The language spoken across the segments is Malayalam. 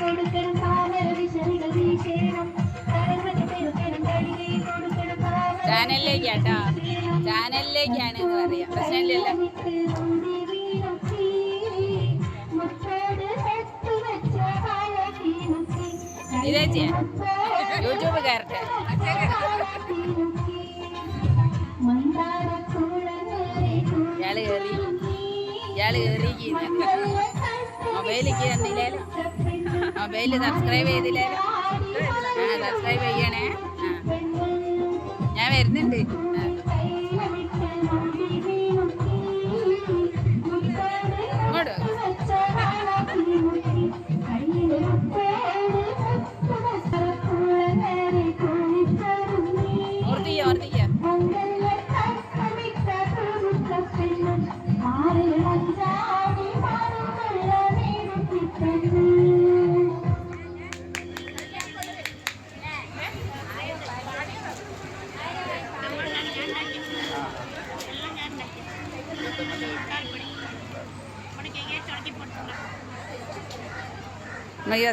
കൊടുക്കണം താമര വിശറികൾ വീശേണം. തരമതി പെരുക്കണം കഴുകി കൊടുക്കണം താമര ചാനലിലേക്കാട്ടോ. ചാനലിലേക്കാണ് പറയാം. പ്രശ്നമില്ലല്ലോ. ഇതേ ചെയ്യാം യൂട്യൂബ് കയറട്ടെ. ഇയാൾ കയറി. ഇയാൾ കയറി മൊബൈലിക്ക് തന്നില്ലേ മൊബൈൽ സബ്സ്ക്രൈബ് ചെയ്തില്ലേ? ആ സബ്സ്ക്രൈബ് ചെയ്യണേ. ഞാൻ വരുന്നുണ്ട്. ഇങ്ങോട്ട്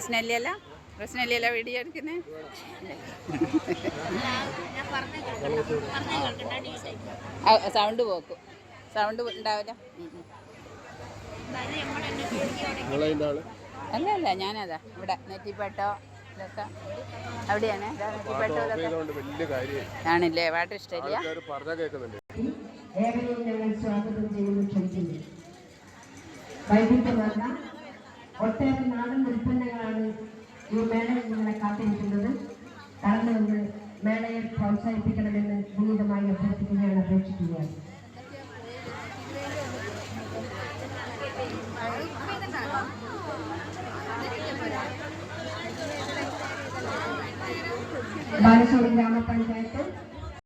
സ്നെല്ലിയല്ല സ്നെല്ലിയല്ല വീഡിയോ എടുക്കുന്നേ? സൗണ്ട് പോക്കും. സൗണ്ട് ഉണ്ടാവില്ല? അല്ല അല്ല ഞാനതാ. ഇവിടെ നെറ്റിപ്പട്ടോ ഇതൊക്കെ. അവിടെയാണ്. നെറ്റിപ്പട്ടോ ഇതൊക്കെ. ആണല്ലേ? പാട്ട് ഇഷ്ടമില്ല? വൈവിധ്യമാർന്ന ഒട്ടേറെ നാടൻ ഉൽപ്പന്നങ്ങളാണ് ഈ മേളയിൽ നിങ്ങളെ കാത്തിരിക്കുന്നത്. കടന്നു വന്ന് മേളയെ പ്രോത്സാഹിപ്പിക്കണമെന്ന് വിനീതമായി അഭ്യർത്ഥിക്കുകയാണ് അപേക്ഷിക്കുകയാണ്. ബാലശ്ശേരി ഗ്രാമപഞ്ചായത്ത്